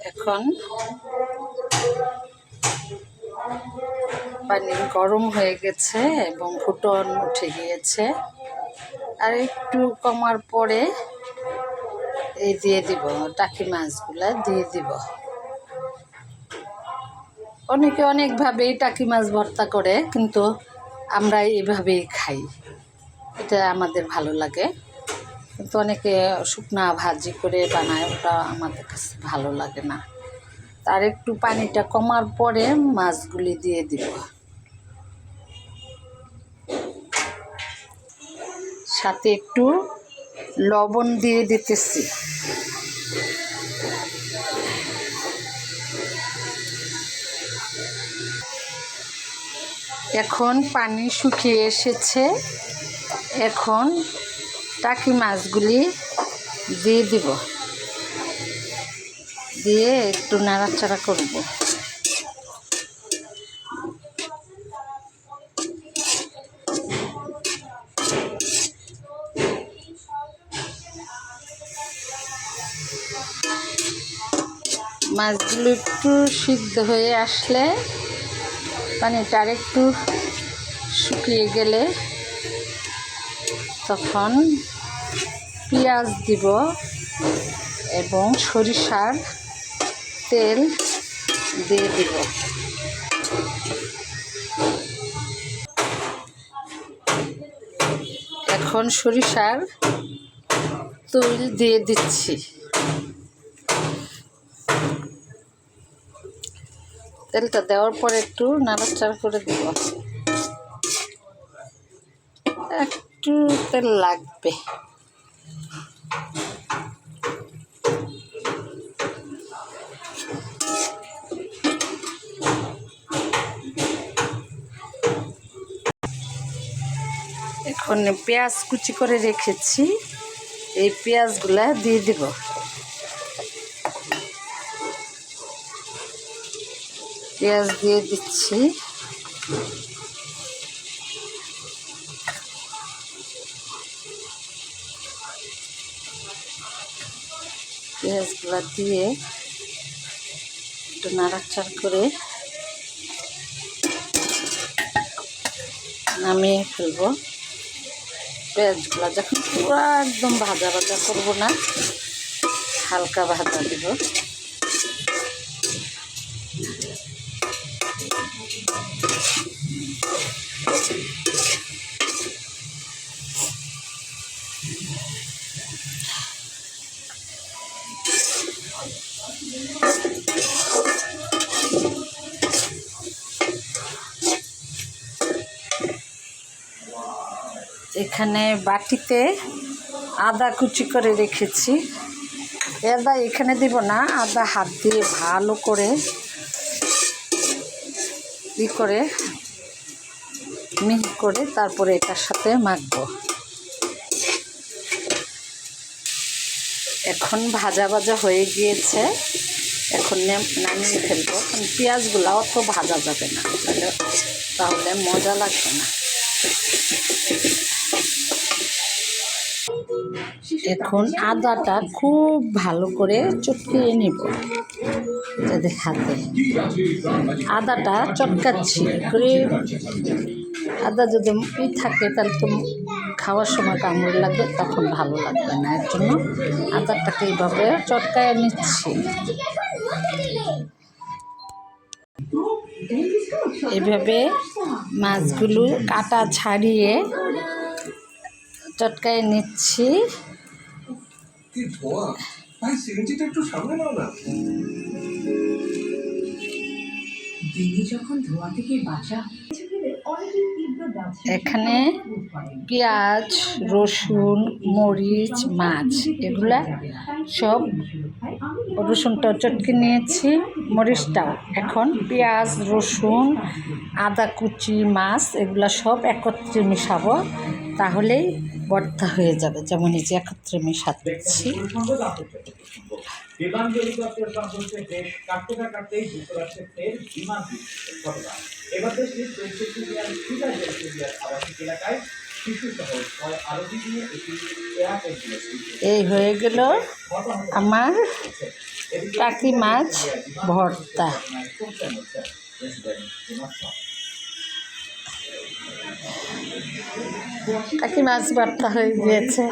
এখন পানি গরম হয়ে গেছে এবং ফুটন উঠে গিয়েছে। আর একটু কমার পরে এই দিয়ে দিব, টাকি মাছগুলা দিয়ে দিব। অনেকে অনেকভাবেই টাকি মাছ ভর্তা করে, কিন্তু আমরা এইভাবেই খাই। এটা আমাদের ভালো লাগে। কিন্তু অনেকে শুকনা ভাজি করে বানায়, ওটা আমাদের কাছে ভালো লাগে না। তার একটু পানিটা কমার পরে মাছগুলি দিয়ে দিব। সাথে একটু লবণ দিয়ে দিতেছি। এখন পানি শুকিয়ে এসেছে। এখন টাকি মাছগুলি দিয়ে দিব। দিয়ে একটু নাড়াচাড়া করব। মাছগুলো একটু সিদ্ধ হয়ে আসলে পানিটা আর একটু শুকিয়ে গেলে তখন পেঁয়াজ দিব এবং সরিষার তেল দিয়ে দিব। এখন সরিষার তৈল দিয়ে দিচ্ছি। তেলটা দেওয়ার পর একটু নাড়াচাড়া করে দিব। একটু লাগবে। এখন পেঁয়াজ কুচি করে রেখেছি। এই পেঁয়াজগুলা দিয়ে দিব। পেঁয়াজ দিয়ে দিচ্ছি। পেঁয়াজগুলো দিয়ে একটু নাড়াচাড় করে নামিয়ে ফেলব। পেঁয়াজগুলো যখন পুরো একদম ভাজা ভাজা করব না, হালকা ভাজা দিব। এখানে বাটিতে আদা কুচি করে রেখেছি। আদা এখানে দিব না, আদা হাত দিয়ে ভালো করে ই করে, মিহি করে তারপরে এটার সাথে মাখবো। এখন ভাজা ভাজা হয়ে গিয়েছে। এখন নামিয়ে ফেলব। এখন পেঁয়াজগুলো অত ভাজা যাবে না, তাহলে মজা লাগবে না। এখন আদাটা খুব ভালো করে চটকিয়ে নিব। যাতে হাতে। আদাটা চটকাচ্ছি। করে আদা যদি ই থাকে, তাহলে তো খাওয়ার সময় কামড় লাগবে, তখন ভালো লাগবে না। এর জন্য আদাটাকে এইভাবে চটকায় নিচ্ছি। এভাবে মাছগুলো কাটা ছাড়িয়ে চটকায় নিচ্ছি। কি ধোয়া? ভাই সিরিঞ্জিটা একটু সামনে নাও না। দিদি যখন ধোয়া থেকে বাঁচা এখানে পেঁয়াজ রসুন মরিচ মাছ এগুলা সব রসুনটা চটকে নিয়েছি মরিচটাও। এখন পেঁয়াজ রসুন আদা কুচি মাছ এগুলা সব একত্রে মিশাবো তাহলেই ভর্তা হয়ে যাবে যেমন এই যে একত্রে আমি দিয়েছি এই হয়ে গেল আমার টাকি মাছ ভর্তা। টাকি মাছ বার্তা হয়ে গিয়েছে।